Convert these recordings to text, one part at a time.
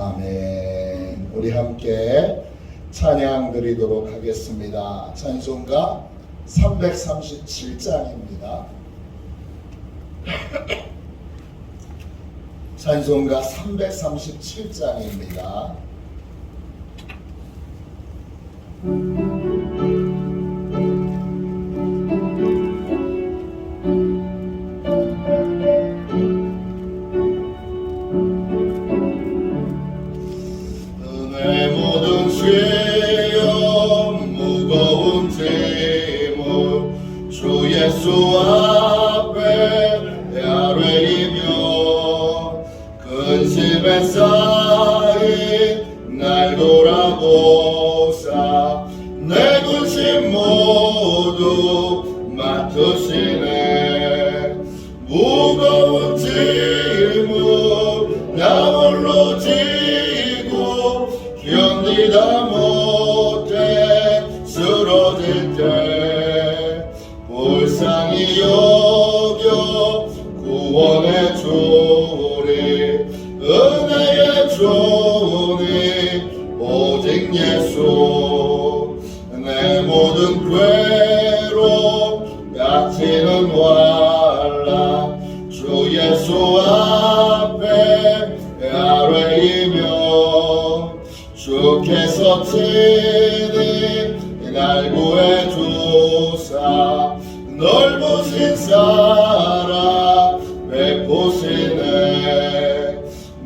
아멘. 우리 함께 찬양 드리도록 하겠습니다. 찬송가 337장입니다. 찬송가 337장입니다. Oh.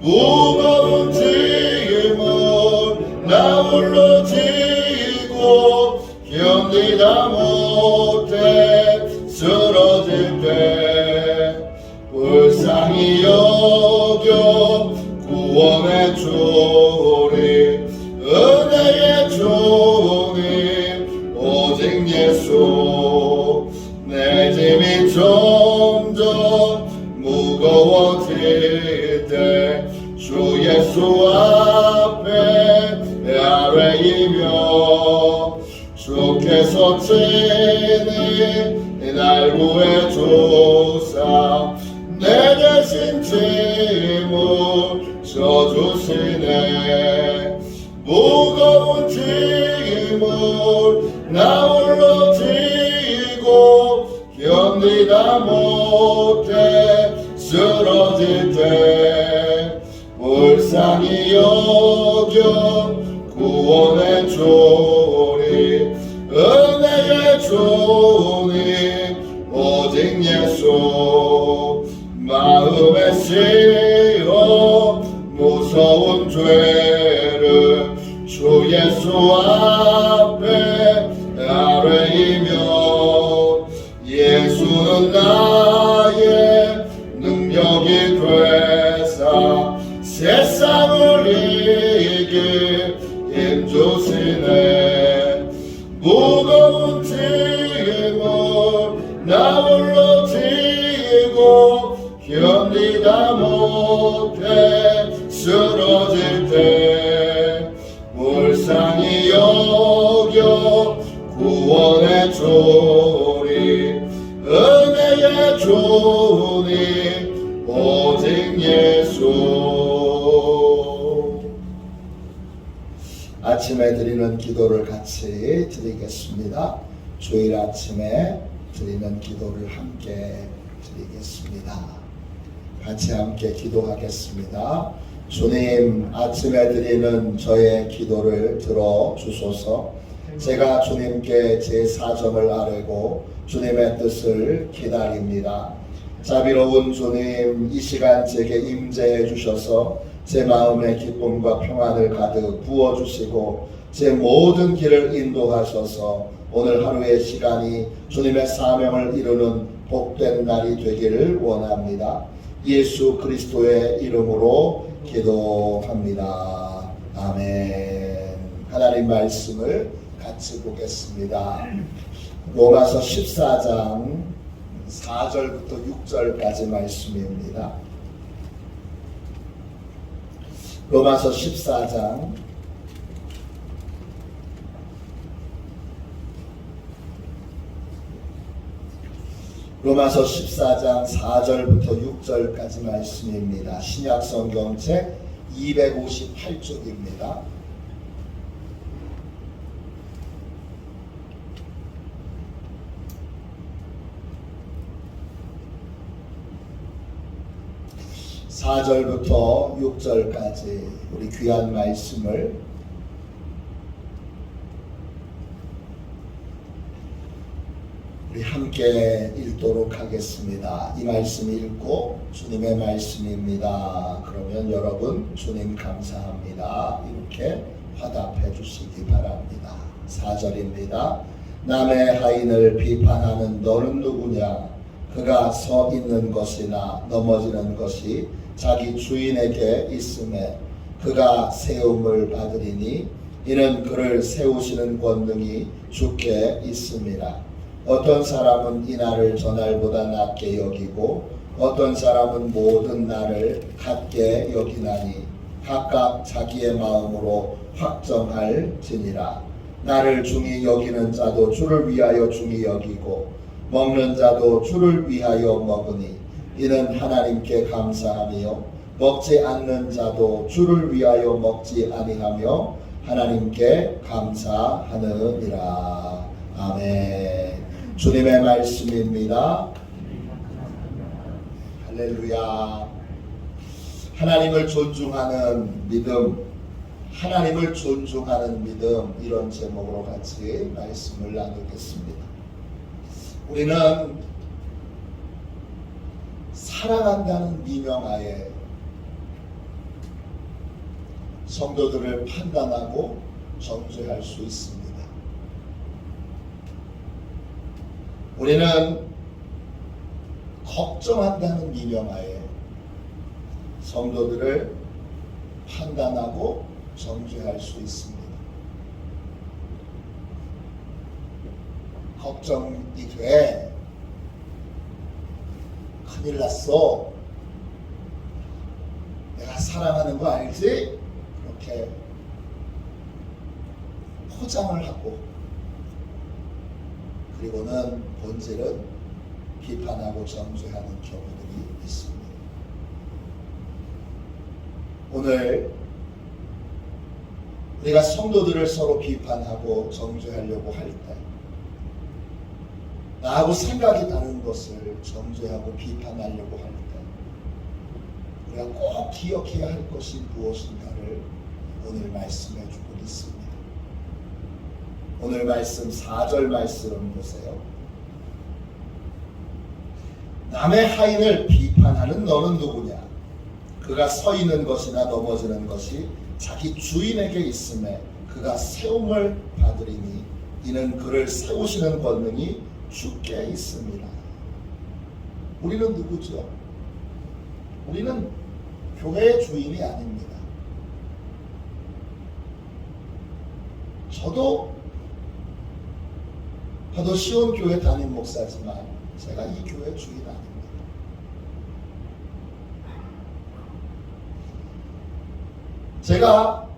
Oh! 못해 쓰러질 때 불쌍히 여겨 구원의 주리 은혜의 주님 오직 예수 아침에 드리는 기도를 같이 드리겠습니다. 주일 아침에 드리는 기도를 함께 드리겠습니다. 같이 함께 기도하겠습니다. 주님 아침에 드리는 저의 기도를 들어 주소서. 제가 주님께 제 사정을 아뢰고 주님의 뜻을 기다립니다. 자비로운 주님 이 시간 제게 임재해 주셔서 제 마음의 기쁨과 평안을 가득 부어 주시고 제 모든 길을 인도하셔서 오늘 하루의 시간이 주님의 사명을 이루는 복된 날이 되기를 원합니다. 예수 그리스도의 이름으로 기도합니다. 아멘. 하나님 말씀을 같이 보겠습니다. 로마서 14장 4절부터 6절까지 말씀입니다. 로마서 14장 로마서 14장 4절부터 6절까지 말씀입니다. 신약 성경책 258쪽입니다. 사절부터 6절까지 우리 귀한 말씀을 우리 함께 읽도록 하겠습니다. 이 말씀 읽고 주님의 말씀입니다. 그러면 여러분 주님 감사합니다. 이렇게 화답해 주시기 바랍니다. 4절입니다. 남의 하인을 비판하는 너는 누구냐? 그가 서 있는 것이나 넘어지는 것이 자기 주인에게 있음에 그가 세움을 받으리니 이는 그를 세우시는 권능이 주께 있음이라. 어떤 사람은 이 날을 저날보다 낮게 여기고 어떤 사람은 모든 날을 같게 여기나니 각각 자기의 마음으로 확정할지니라 나를 중히 여기는 자도 주를 위하여 중히 여기고 먹는 자도 주를 위하여 먹으니 이는 하나님께 감사하며 먹지 않는 자도 주를 위하여 먹지 아니하며 하나님께 감사하느니라 아멘. 주님의 말씀입니다. 할렐루야. 하나님을 존중하는 믿음, 하나님을 존중하는 믿음 이런 제목으로 같이 말씀을 나누겠습니다. 우리는 사랑한다는 미명 하에 성도들을 판단하고 정죄할 수 있습니다. 우리는 걱정한다는 미명하에 성도들을 판단하고 정죄할 수 있습니다. 걱정이 돼. 큰일 났어. 내가 사랑하는 거 알지? 그렇게 포장을 하고 그리고는 본질은 비판하고 정죄하는 경우들이 있습니다. 오늘 우리가 성도들을 서로 비판하고 정죄하려고 할 때, 나하고 생각이 다른 것을 정죄하고 비판하려고 할 때, 우리가 꼭 기억해야 할 것이 무엇인가를 오늘 말씀해 주고 있습니다. 오늘 말씀 4절 말씀 보세요. 남의 하인을 비판하는 너는 누구냐? 그가 서 있는 것이나 넘어지는 것이 자기 주인에게 있음에 그가 세움을 받으리니 이는 그를 세우시는 권능이 주께 있습니다. 우리는 누구죠? 우리는 교회의 주인이 아닙니다. 저도 저도 시온 교회 담임 목사지만 제가 이 교회 주인 아닙니다. 제가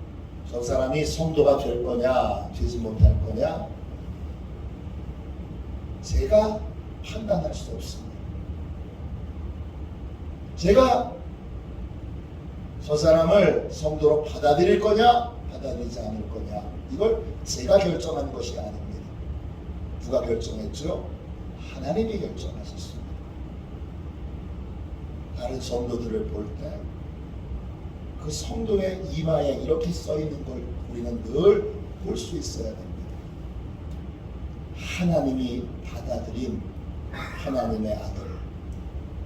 저 사람이 성도가 될 거냐, 되지 못할 거냐, 제가 판단할 수 없습니다. 제가 저 사람을 성도로 받아들일 거냐, 받아들이지 않을 거냐, 이걸 제가 결정한 것이 아닙니다. 누가 결정했죠? 하나님이 결정하셨습니다. 다른 성도들을 볼 때 그 성도의 이마에 이렇게 써 있는 걸 우리는 늘 볼 수 있어야 됩니다. 하나님이 받아들인 하나님의 아들,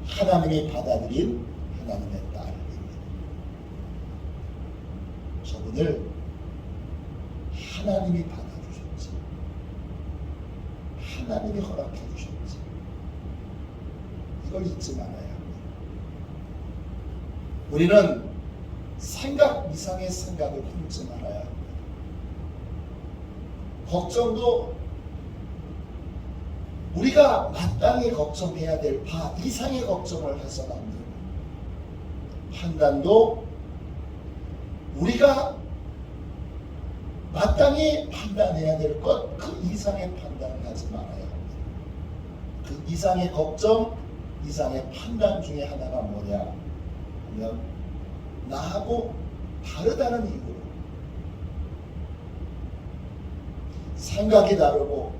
하나님이 받아들인 하나님의 딸입니다. 저분을 하나님이 받아주셨지. 하나님이 허락해 주셨지. 이걸 잊지 말아야 합니다. 우리는 생각 이상의 생각을 품지 말아야 합니다. 걱정도 우리가 마땅히 걱정해야 될 바 이상의 걱정을 해서는 안 됩니다. 판단도 우리가 마땅히 판단해야 될 것 그 이상의 판단을 하지 말아야 합니다. 그 이상의 걱정, 이상의 판단 중에 하나가 뭐냐 하면 나하고 다르다는 이유로 생각이 다르고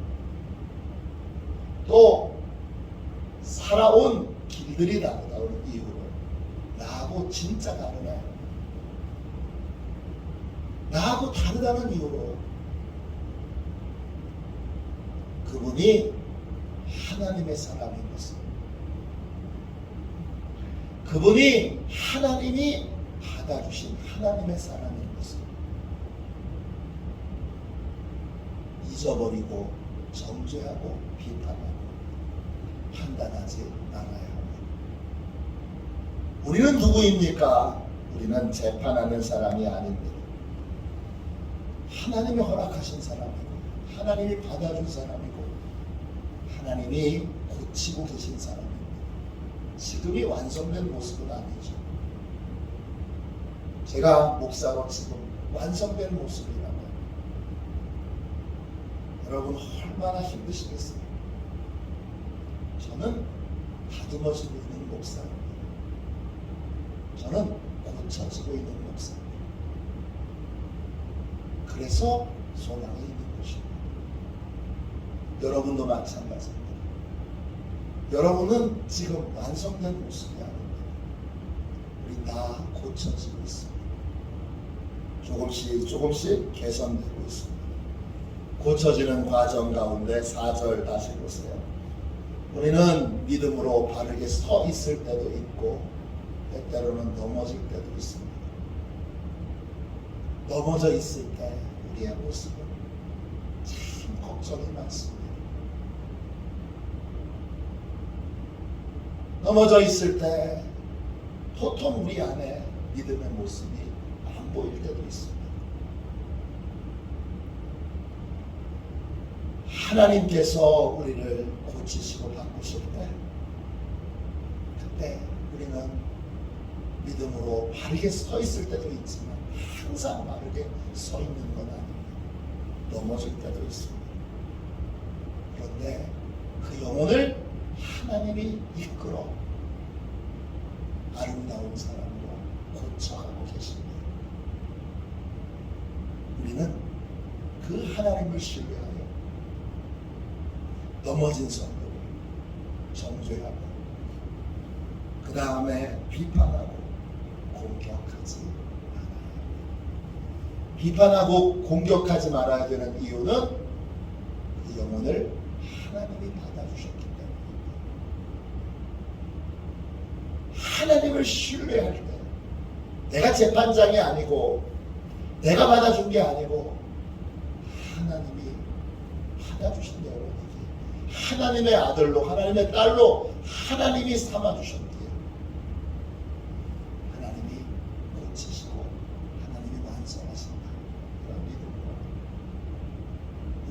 또 살아온 길들이 다르다는 이유로 나하고 진짜 다르네. 나하고 다르다는 이유로 그분이 하나님의 사람인 것을. 그분이 하나님이 받아주신 하나님의 사람인 것을 잊어버리고 정죄하고 비판하고 판단하지 말아야 합니다. 우리는 누구입니까? 우리는 재판하는 사람이 아닙니다. 하나님이 허락하신 사람이고 하나님이 받아준 사람이고 하나님이 고치고 계신 사람입니다. 지금이 완성된 모습은 아니죠. 제가 목사로 지금 완성된 모습이라면 여러분 얼마나 힘드시겠어요? 저는 다듬어지고 있는 목사입니다. 저는 고쳐지고 있는 목사입니다. 그래서 소망이 있는 것입니다. 여러분도 마찬가지입니다. 여러분은 지금 완성된 모습이 아닙니다. 우리 다 고쳐지고 있습니다. 조금씩 조금씩 개선되고 있습니다. 고쳐지는 과정 가운데 4절 다시 보세요. 우리는 믿음으로 바르게 서 있을 때도 있고 때때로는 넘어질 때도 있습니다. 넘어져 있을 때 우리의 모습은 참 걱정이 많습니다. 넘어져 있을 때 보통 우리 안에 믿음의 모습이 안 보일 때도 있습니다. 하나님께서 우리를 고치시고 바꾸실 때 그때 우리는 믿음으로 바르게 서 있을 때도 있지만 항상 바르게 서 있는 건 아닙니다. 넘어질 때도 있습니다. 그런데 그 영혼을 하나님이 이끌어 아름다운 사람으로 고쳐가고 계십니다. 우리는 그 하나님을 신뢰하여 넘어진 성도를 정죄하고 그 다음에 비판하고 공격하지 말아야. 비판하고 공격하지 말아야 되는 이유는 그 영혼을 하나님이 받아주셨기 때문입니다. 하나님을 신뢰할 때 내가 재판장이 아니고 내가 받아준 게 아니고 하나님이 받아주신 여러분에게 하나님의 아들로 하나님의 딸로 하나님이 삼아주셨기에 하나님이 고치시고 하나님이 완성하신다. 그런 믿음으로.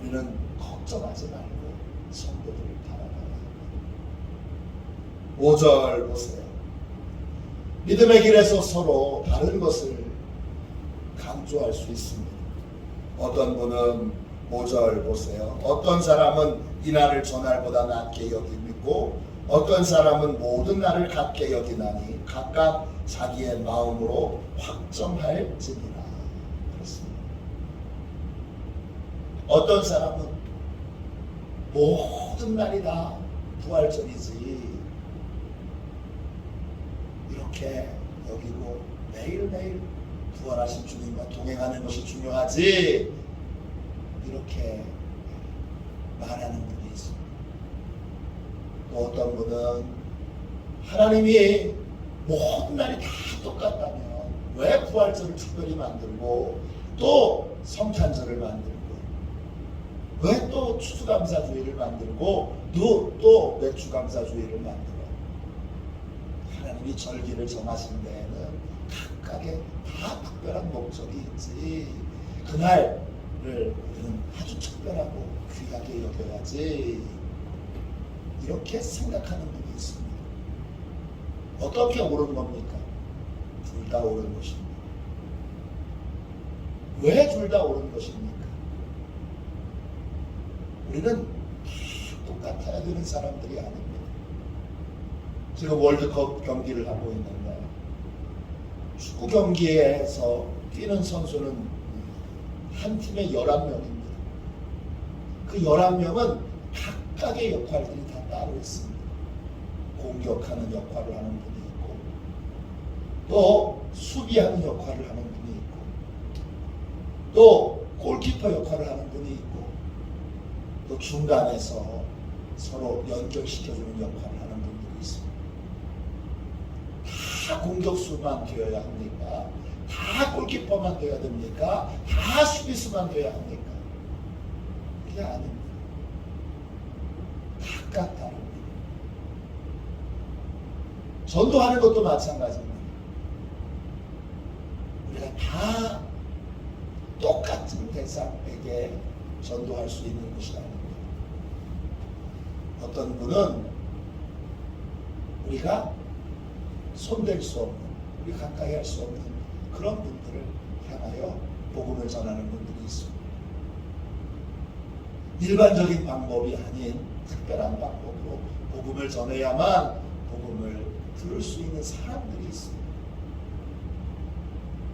우리는 걱정하지 말고 성도들을 바라봐야 합니다. 5절 보세요. 믿음의 길에서 서로 다른 것을 강조할 수 있습니다. 어떤 분은 5절 보세요. 어떤 사람은 이 날을 저날보다 낫게 여기고 어떤 사람은 모든 날을 같게 여기나니 각각 자기의 마음으로 확정할지니라. 그렇습니다. 어떤 사람은 모든 날이 다 부활절이지 이렇게 여기고 매일매일 부활하신 주님과 동행하는 것이 중요하지 이렇게 말하는 분이 있습니다. 또 어떤 분은 하나님이 모든 날이 다 똑같다면 왜 부활절을 특별히 만들고 또 성탄절을 만들고 왜 또 추수감사주의를 만들고 또, 또 맥주감사주의를 만들어 하나님이 절기를 정하신 데에는 각각의 다 특별한 목적이 있지 그날을 우리는 아주 특별하고 귀하게 여겨야지 이렇게 생각하는 분이 있습니다 어떻게 옳은 겁니까? 둘 다 옳은 것입니다 왜 둘 다 옳은 것입니까? 우리는 다 똑같아야 되는 사람들이 아닙니다. 지금 월드컵 경기를 하고 있는데 축구 경기에서 뛰는 선수는 한 팀에 11명입니다. 그 11명은 각각의 역할들이 다 따로 있습니다. 공격하는 역할을 하는 분이 있고 또 수비하는 역할을 하는 분이 있고 또 골키퍼 역할을 하는 분이 있고 또 중간에서 서로 연결시켜주는 역할을 하는 분들이 있습니다. 다 공격수만 되어야 합니까? 다 골키퍼만 되어야 됩니까? 다 수비수만 되어야 합니까? 그게 아닙니다. 각각 다릅니다. 전도하는 것도 마찬가지입니다. 우리가 다 똑같은 대상에게 전도할 수 있는 것이 아닙니다. 어떤 분은 우리가 손댈 수 없는, 우리 가까이 할 수 없는 그런 분들을 향하여 복음을 전하는 있습니다. 일반적인 방법이 아닌 특별한 방법으로 복음을 전해야만 복음을 들을 수 있는 사람들이 있습니다.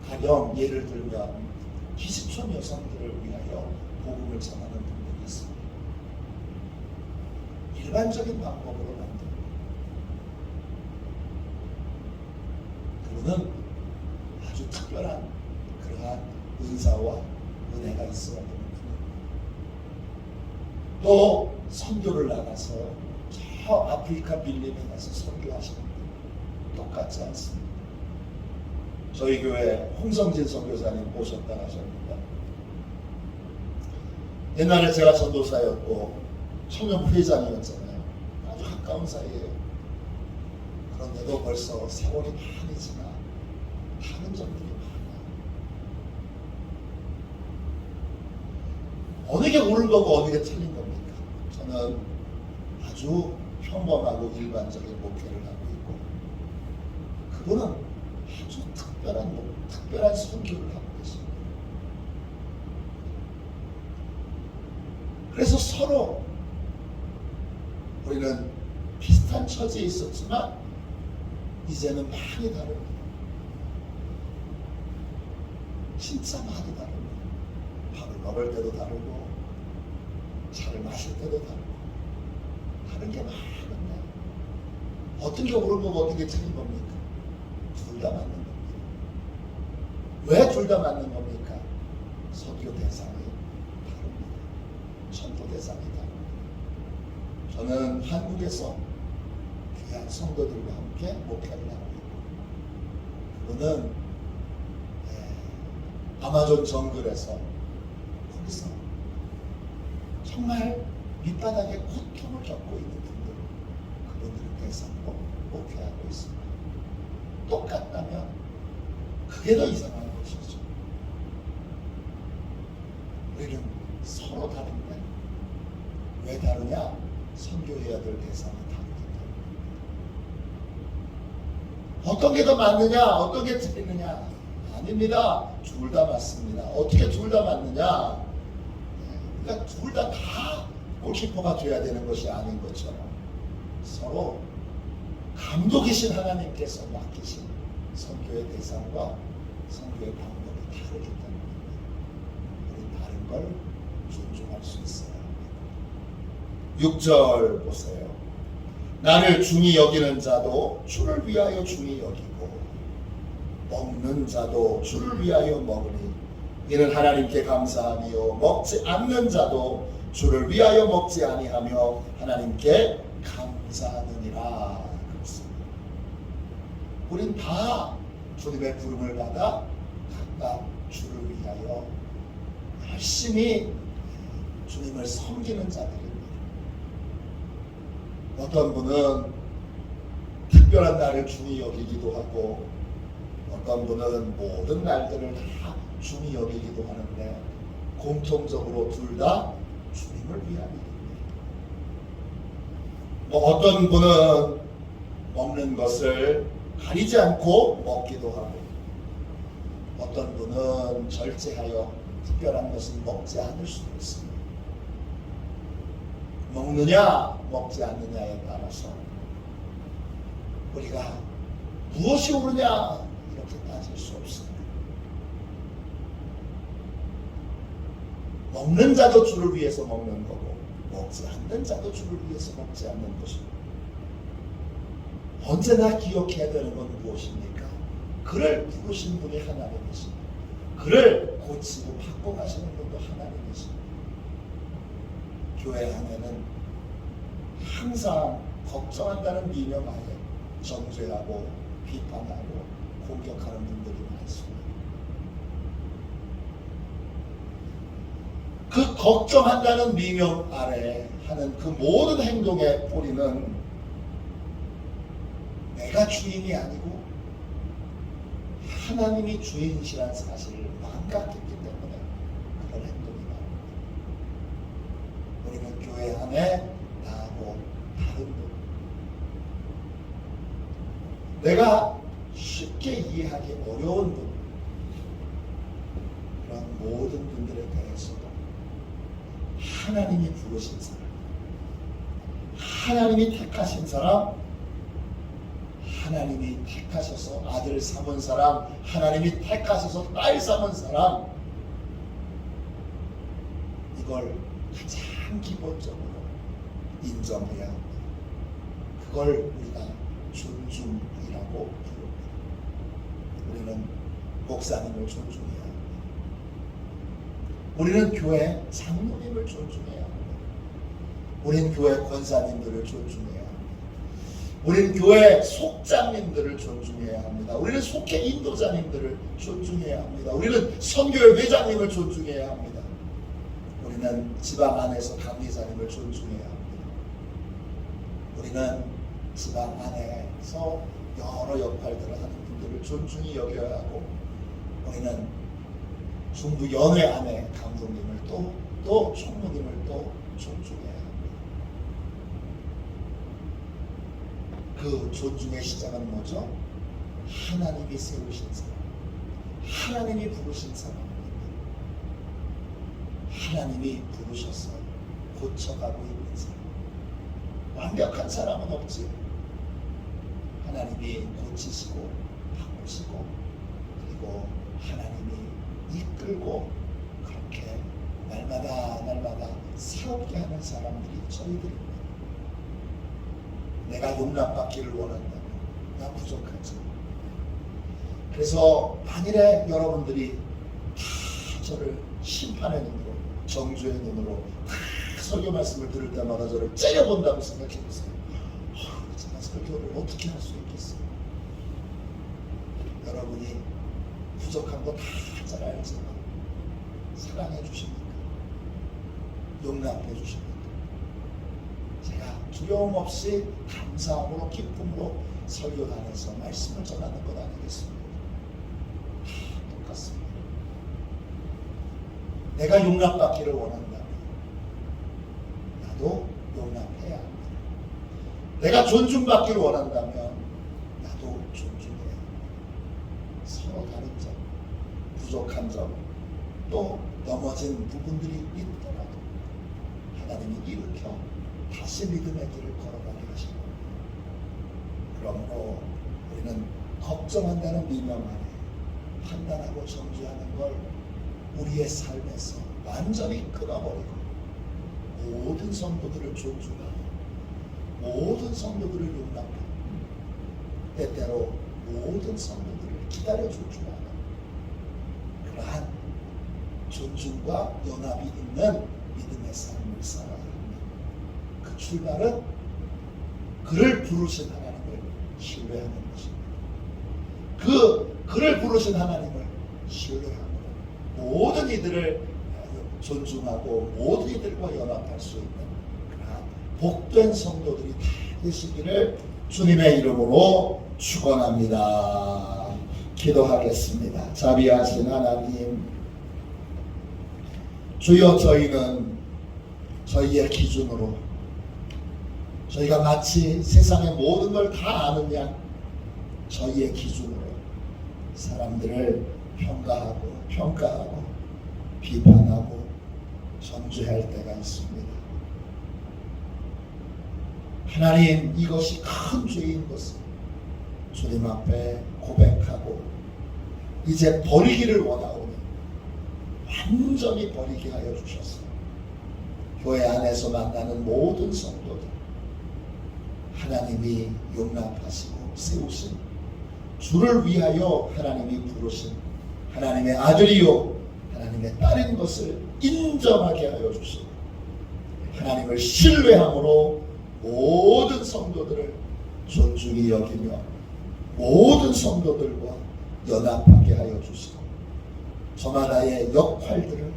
가령 예를 들면 기시촌 여성들을 위하여 복음을 전하는 분들이 있습니다. 일반적인 방법으로 만듭니다. 그거는 아주 특별한 그러한 은사와 은혜가 있어야 분입니다. 또 선교를 나가서 저 아프리카 빌림에 가서 선교하시는 분 똑같지 않습니다. 저희 교회 홍성진 선교사님 모셨다 하셨습니다. 옛날에 제가 전도사였고 청년 회장이었잖아요. 아주 가까운 사이에요. 그런데도 벌써 세월이 많이 지나 다른 점들이 많아요. 어느 게 옳은 거고 어느 게 틀린 겁니까? 저는 아주 평범하고 일반적인 목회를 하고 있고 그분은 아주 특별한 목- 특별한 선교를 하고 계십니다. 그래서 서로 우리는 비슷한 처지에 있었지만 이제는 많이 다릅니다. 진짜 많이 다릅니다. 밥을 먹을 때도 다르고 차를 마실 때도 다르고 다른 게 많은데 어떤 게 옳은 거고 어떤 게 틀린 겁니까? 둘 다 맞는 겁니다. 왜 둘 다 맞는 겁니까? 선교 대상이 다릅니다. 전도 대상이 다릅니다. 저는 한국에서 귀한 성도들과 함께 목회를 하고 있고 그거는 예, 아마존 정글에서 거기서 정말 밑바닥에 고통을 겪고 있는 분들 그분들을 대상으로 목회하고 있습니다. 똑같다면 그게 더 이상한 것이죠. 우리는 서로 다른데 왜 다르냐? 선교해야 될 대상이 때문에. 어떤 게 더 맞느냐? 어떤 게 틀리느냐? 아닙니다. 둘 다 맞습니다. 어떻게 둘 다 맞느냐? 네, 그러니까 둘 다 다 골키퍼가 돼야 되는 것이 아닌 것처럼 서로 감독이신 하나님께서 맡기신 선교의 대상과 선교의 방법이 다르기 때문에 우리 다른 걸 존중할 수 있어야 합니다. 6절 보세요. 나를 중히 여기는 자도 주를 위하여 중히 여기고 먹는 자도 주를 위하여 먹으니 이는 하나님께 감사하며 먹지 않는 자도 주를 위하여 먹지 아니하며 하나님께 감사하느니라 그렇습니다. 우린 다 주님의 부름을 받아 각각 주를 위하여 열심히 주님을 섬기는 자들입니다. 어떤 분은 특별한 날을 중히 여기기도 하고 어떤 분은 모든 날들을 다 중히 여기기도 하는데 공통적으로 둘 다 주님을 위한 일입니다. 뭐 어떤 분은 먹는 것을 가리지 않고 먹기도 하고 어떤 분은 절제하여 특별한 것을 먹지 않을 수도 있습니다. 먹느냐 먹지 않느냐에 따라서 우리가 무엇이 옳으냐 이렇게 따질 수 없습니다. 먹는 자도 주를 위해서 먹는 거고 먹지 않는 자도 주를 위해서 먹지 않는 것입니다. 언제나 기억해야 되는 건 무엇입니까? 그를 부르신 분이 하나님이십니다. 그를 고치고 바꿔가시는 분도 하나님이십니다. 교회 안에는 항상 걱정한다는 미명하에 정죄하고 비판하고 공격하는 분들이 많습니다. 그 걱정한다는 미명 아래 하는 그 모든 행동의 뿌리는 내가 주인이 아니고 하나님이 주인이시라는 사실을 망각했기 때문에 그런 행동이 나옵니다. 우리는 교회 안에 나하고 다른 분 내가 쉽게 이해하기 어려운 분 그런 모든 분들에 대해서도 하나님이 부르신 사람 하나님이 택하신 사람 하나님이 택하셔서 아들 삼은 사람, 하나님이 택하셔서 딸 삼은 사람, 이걸 가장 기본적으로 인정해야 합니다. 그걸 우리가 존중이라고 부릅니다. 우리는 목사님을 존중해야 합니다. 우리는 교회 장로님을 합니다. 우리는 교회 권사님들을 합니다. 우리는 교회 속장님들을 존중해야 합니다. 우리는 속회 인도자님들을 존중해야 합니다. 우리는 선교회 회장님을 존중해야 합니다. 우리는 지방 안에서 감리사님을 존중해야 합니다. 우리는 지방 안에서 여러 역할들을 하는 분들을 존중히 여겨야 하고 우리는 중부 연회 안에 감독님을 또, 또 총무님을 또 존중해야 합니다. 그 존중의 시작은 뭐죠? 하나님이 세우신 사람, 하나님이 부르신 사람입니다. 하나님이 부르셔서 고쳐가고 있는 사람. 완벽한 사람은 없지. 하나님이 고치시고 바꾸시고 그리고 하나님이 이끌고 그렇게 날마다 날마다 새롭게 하는 사람들이 저희들입니다. 내가 용납받기를 원한다면 나 부족하지. 그래서 만일에 여러분들이 다 저를 심판의 눈으로 정죄의 눈으로 다 설교 말씀을 들을 때마다 저를 째려본다고 생각해 보세요. 어, 제가 설교를 어떻게 할 수 있겠어요? 여러분이 부족한 거 다 잘 알지만 사랑해 주십니까? 용납해 주십니까? 제가 두려움 없이 감사함으로 기쁨으로 설교단에서 말씀을 전하는 것 아니겠습니까? 다 똑같습니다. 내가 용납받기를 원한다면 나도 용납해야 합니다. 내가 존중받기를 원한다면 나도 존중해야 합니다. 서로 다른 점, 부족한 점, 또 넘어진 부분들이 있더라도 하나님이 일으켜 다시 믿음의 길을 걸어가게 하시고 그러므로 우리는 걱정한다는 미명 안에 판단하고 정죄하는 걸 우리의 삶에서 완전히 끊어버리고 모든 성도들을 존중하고 모든 성도들을 용납하고 때때로 모든 성도들을 기다려줄 줄 아는 그러한 존중과 연합이 있는 믿음의 삶을 살아야 합니다. 그 출발은 그를 부르신 하나님을 신뢰하는 것입니다. 그 그를 부르신 하나님을 신뢰함으로 모든 이들을 존중하고 모든 이들과 연합할 수 있는 복된 성도들이 다 되시기를 주님의 이름으로 축원합니다. 기도하겠습니다. 자비하신 하나님, 주여 저희는 저희의 기준으로 저희가 마치 세상의 모든 걸다양 저희의 기준으로 사람들을 평가하고 평가하고 비판하고 정죄할 때가 있습니다. 하나님 이것이 큰 죄인 것을 주님 앞에 고백하고 이제 버리기를 원하오니 완전히 버리게 하여 주셨어요. 교회 안에서 만나는 모든 성도들 하나님이 용납하시고 세우신 주를 위하여 하나님이 부르신 하나님의 아들이요 하나님의 딸인 것을 인정하게 하여 주시고 하나님을 신뢰함으로 모든 성도들을 존중히 여기며 모든 성도들과 연합하게 하여 주시고 저마다의 역할들을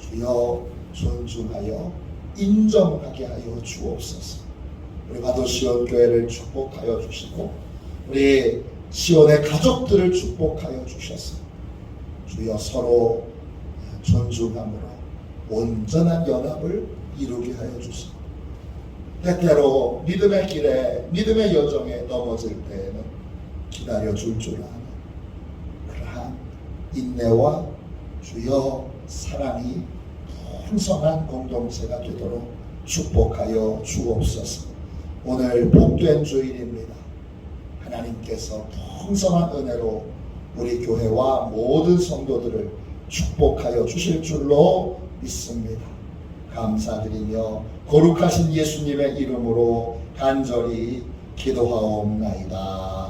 주여 존중하여 인정하게 하여 주옵소서. 우리 마도시온 교회를 축복하여 주시고 우리 시온의 가족들을 축복하여 주셔서 주여 서로 존중함으로 온전한 연합을 이루게 하여 주시고 때때로 믿음의 길에 믿음의 여정에 넘어질 때에는 기다려 줄 줄 아는 그러한 인내와 주여 사랑이 풍성한 공동체가 되도록 축복하여 주옵소서. 오늘 복된 주일입니다. 하나님께서 풍성한 은혜로 우리 교회와 모든 성도들을 축복하여 주실 줄로 믿습니다. 감사드리며 거룩하신 예수님의 이름으로 간절히 기도하옵나이다.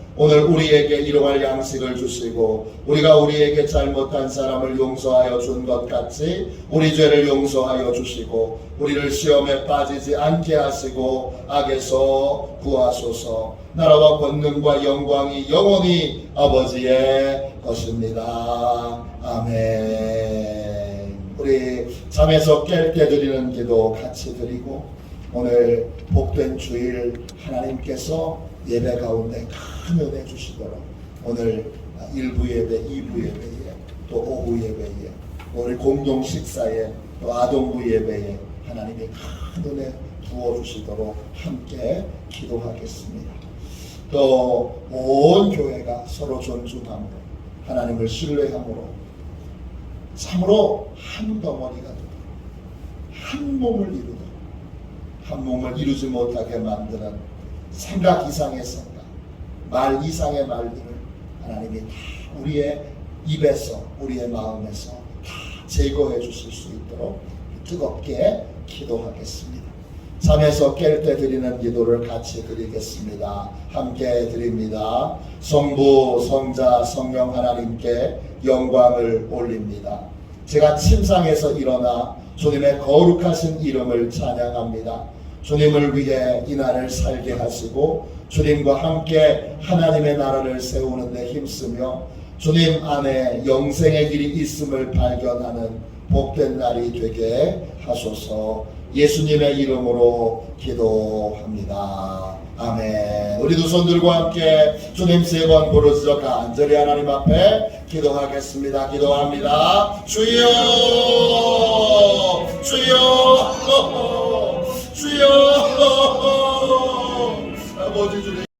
오늘 우리에게 일용할 양식을 주시고 우리가 우리에게 잘못한 사람을 용서하여 준 것 같이 우리 죄를 용서하여 주시고 우리를 시험에 빠지지 않게 하시고 악에서 구하소서. 나라와 권능과 영광이 영원히 아버지의 것입니다. 아멘. 우리 잠에서 깰 때 드리는 기도 같이 드리고 오늘 복된 주일 하나님께서 예배 가운데 큰 은혜 주시도록 오늘 일부 예배, 이부 예배에 또 오후 예배에 오늘 공동 식사에 또 아동부 예배에 하나님이 큰 은혜 부어 주시도록 함께 기도하겠습니다. 또 온 교회가 서로 존중함으로 하나님을 신뢰함으로 참으로 한 덩어리가 되도록 한 몸을 이루도록 한 몸을 이루지 못하게 만드는 생각 생각, 말 이상의 말들을 하나님이 다 우리의 입에서, 우리의 마음에서 다 제거해 주실 수 있도록 뜨겁게 기도하겠습니다. 잠에서 깰 때 드리는 기도를 같이 드리겠습니다. 함께 드립니다. 성부, 성자, 성령 하나님께 영광을 올립니다. 제가 침상에서 일어나 주님의 거룩하신 이름을 찬양합니다. 주님을 위해 이 날을 살게 하시고 주님과 함께 하나님의 나라를 세우는 데 힘쓰며 주님 안에 영생의 길이 있음을 발견하는 복된 날이 되게 하소서 예수님의 이름으로 기도합니다. 아멘. 우리 두 손 들고 함께 주님 세 번 부르짖어 간절히 하나님 앞에 기도하겠습니다. 기도합니다. 주여! 주여! 주여 아버지 주님.